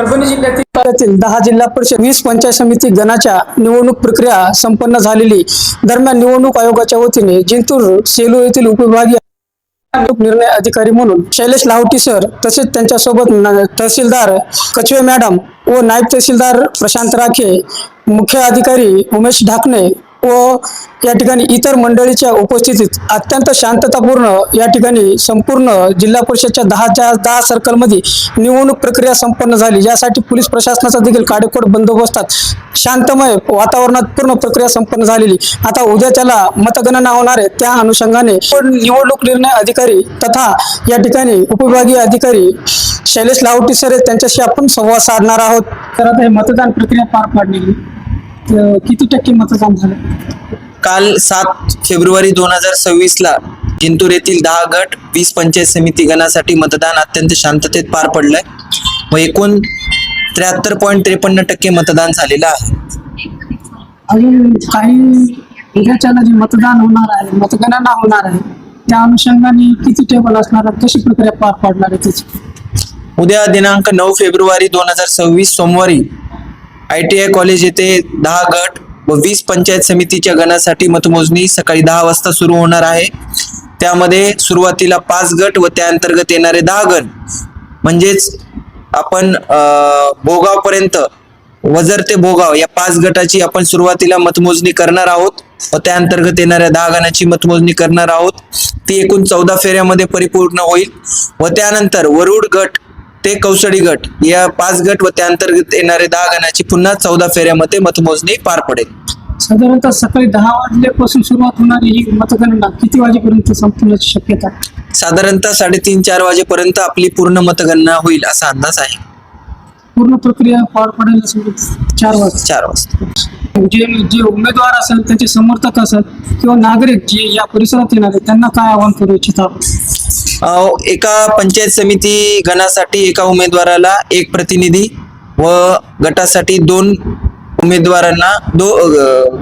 परभणी जिल्ह्यातील तालुक्यातील दहा जिल्हा परिषद वीस पंचायत समिती गणाच्या निवडणूक प्रक्रिया संपन्न झालेली. दरम्यान निवडणूक आयोगाच्या वतीने जिंतूर सेलू येथील उपविभागीय निर्णय अधिकारी म्हणून शैलेश लाहोटी सर तसेच त्यांच्यासोबत तहसीलदार कचवे मॅडम व नायब तहसीलदार प्रशांत राखे मुख्य अधिकारी उमेश ढाकणे व या ठिकाणी इतर मंडळीच्या उपस्थितीत अत्यंत शांततापूर्ण या ठिकाणी संपूर्ण जिल्हा परिषदच्या दहाच्या दहा सर्कलमध्ये निवडणूक प्रक्रिया संपन्न झाली. यासाठी पोलीस प्रशासनाचा देखील काडेकोट बंदोबस्तात शांतमय वातावरणात पूर्ण प्रक्रिया संपन्न झालेली. आता उद्या त्याला मतगणना होणार आहे. त्या अनुषंगाने निवडणूक निर्णय अधिकारी तथा या ठिकाणी उपविभागीय अधिकारी शैलेश लावटी सर आहेत. त्यांच्याशी आपण संवाद साधणार आहोत. तर आता हे मतदान प्रक्रिया पार पाडलेली किती टक्के मतदान झालं? काल सात फेब्रुवारी दोन हजार सव्वीस ला जिंतूर येथील दहा गट वीस पंचायत समिती गणासाठी मतदान अत्यंत शांततेत पार पडलंय. व एकूण त्र्याहत्तर पॉईंट त्रेपन्न टक्के मतदान झालेलं आहे. अजून काही उद्याच्याला जे मतदान होणार आहे मतगणना होणार आहे त्या अनुषंगाने किती टेबल असणार आहे कशी प्रक्रिया पार पाडणार आहे त्याची? उद्या दिनांक नऊ फेब्रुवारी दोन हजार सव्वीस सोमवारी आय टी आय कॉलेज येथे दहा गट व वीस पंचायत समितीच्या गणासाठी मतमोजणी सकाळी दहा वाजता सुरू होणार आहे. त्यामध्ये सुरुवातीला पाच गट व त्या अंतर्गत येणारे दहा गट म्हणजेच आपण अं, भोगावपर्यंत वजर ते भोगाव या पाच गटाची आपण सुरुवातीला मतमोजणी करणार आहोत व त्या अंतर्गत येणाऱ्या दहा गणाची मतमोजणी करणार आहोत. ती एकूण चौदा फेऱ्यामध्ये परिपूर्ण होईल व त्यानंतर वरुड गट ते कौसडी गट. या पाच गट व त्या अंतर्गत येणारे दहा गणाची पुन्हा चौदा फेऱ्यामध्ये मतमोजणी पार पडेल. साधारणतः सकाळी दहा वाजल्यापासून सुरुवात होणारी ही मतगणना किती वाजेपर्यंत संपण्याची शक्यता? साधारणतः साडेतीन चार वाजेपर्यंत आपली पूर्ण मतगणना होईल असा अंदाज आहे. पूर्ण प्रक्रिया पार पडायला समजा चार वाजता. चार वाजता. जे जे उमेदवार असेल त्याचे समर्थक असेल किंवा नागरिक जे या परिसरात येणार आहेत त्यांना काय आवाहन करू इच्छिता? एका पंचायत समिती गणासाठी एका उमेदवाराला एक प्रतिनिधी व गटासाठी दोन उमेदवारांना दो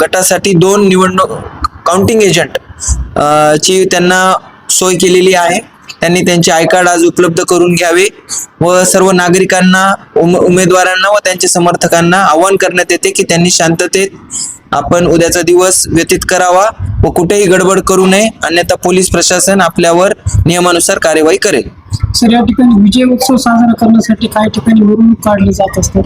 गटासाठी दोन निवडणूक काउंटिंग एजंट ची त्यांना सोय केलेली आहे. त्यांनी त्यांचे आय कार्ड आज उपलब्ध करून घ्यावे व सर्व नागरिकांना उम उमेदवारांना व त्यांच्या समर्थकांना आवाहन करण्यात येते की त्यांनी शांततेत आपण उद्याचा दिवस व्यतीत करावा व कुठेही गडबड करू नये. अन्यथा पोलीस प्रशासन आपल्यावर नियमानुसार कार्यवाही करेल. सर या ठिकाणी विजय उत्सव साजरा करण्यासाठी काही ठिकाणी मिरवणूक काढली जात असते.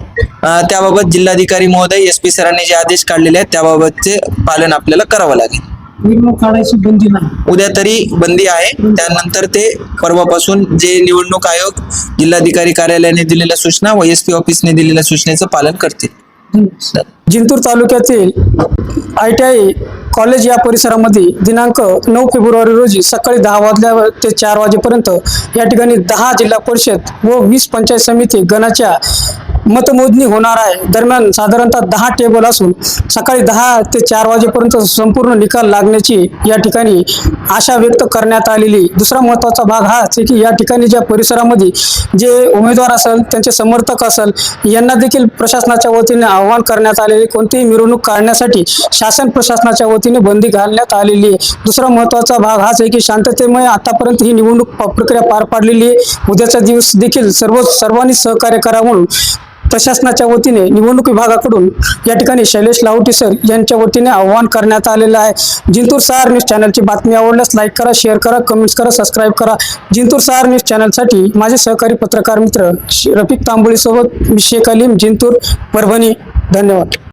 अ, त्याबाबत जिल्हाधिकारी महोदय एस पी सरांनी जे आदेश काढलेले आहेत त्याबाबतचे पालन आपल्याला करावं लागेल. मिरवणूक काढायची बंदी नाही. उद्या तरी बंदी आहे. त्यानंतर ते परवापासून जे निवडणूक आयोग जिल्हाधिकारी कार्यालयाने दिलेल्या सूचना व एस पी ऑफिसने दिलेल्या सूचनेचं पालन करतील. जिंतूर तालुक्यातील आय टी आय कॉलेज या परिसरामध्ये दिनांक नऊ फेब्रुवारी रोजी सकाळी दहा वाजल्या ते चार वाजेपर्यंत या ठिकाणी दहा जिल्हा परिषद व वीस पंचायत समिती गणाच्या मतमोजणी होणार आहे. दरम्यान साधारणतः दहा टेबल असून सकाळी दहा ते चार वाजेपर्यंत संपूर्ण निकाल लागण्याची या ठिकाणी आशा व्यक्त करण्यात आलेली. दुसरा महत्त्वाचा भाग हाच आहे की या ठिकाणी ज्या परिसरामध्ये जे उमेदवार असेल त्यांचे समर्थक असेल यांना देखील प्रशासनाच्या वतीने आवाहन करण्यात आलेले. कोणतीही मिरवणूक काढण्यासाठी शासन प्रशासनाच्या वतीने बंदी घालण्यात आलेली आहे. दुसरा महत्त्वाचा भाग हाच आहे की शांततेमुळे आतापर्यंत ही निवडणूक प्रक्रिया पार पाडलेली आहे. उद्याचा दिवस देखील सर्व सर्वांनी सहकार्य करा म्हणून प्रशासनाच्या वतीने निवडणूक विभागाकडून या ठिकाणी शैलेश लाहोटी सर यांच्या वतीने आवाहन करण्यात आलेलं आहे. जिंतूर सहार न्यूज चॅनलची बातमी आवडल्यास लाईक करा शेअर करा कमेंट्स करा सबस्क्राईब करा. जिंतूर सहार न्यूज चॅनलसाठी माझे सहकारी पत्रकार मित्र श- रफिक तांबोळीसोबत मी शेख अलीम जिंतूर परभणी. धन्यवाद.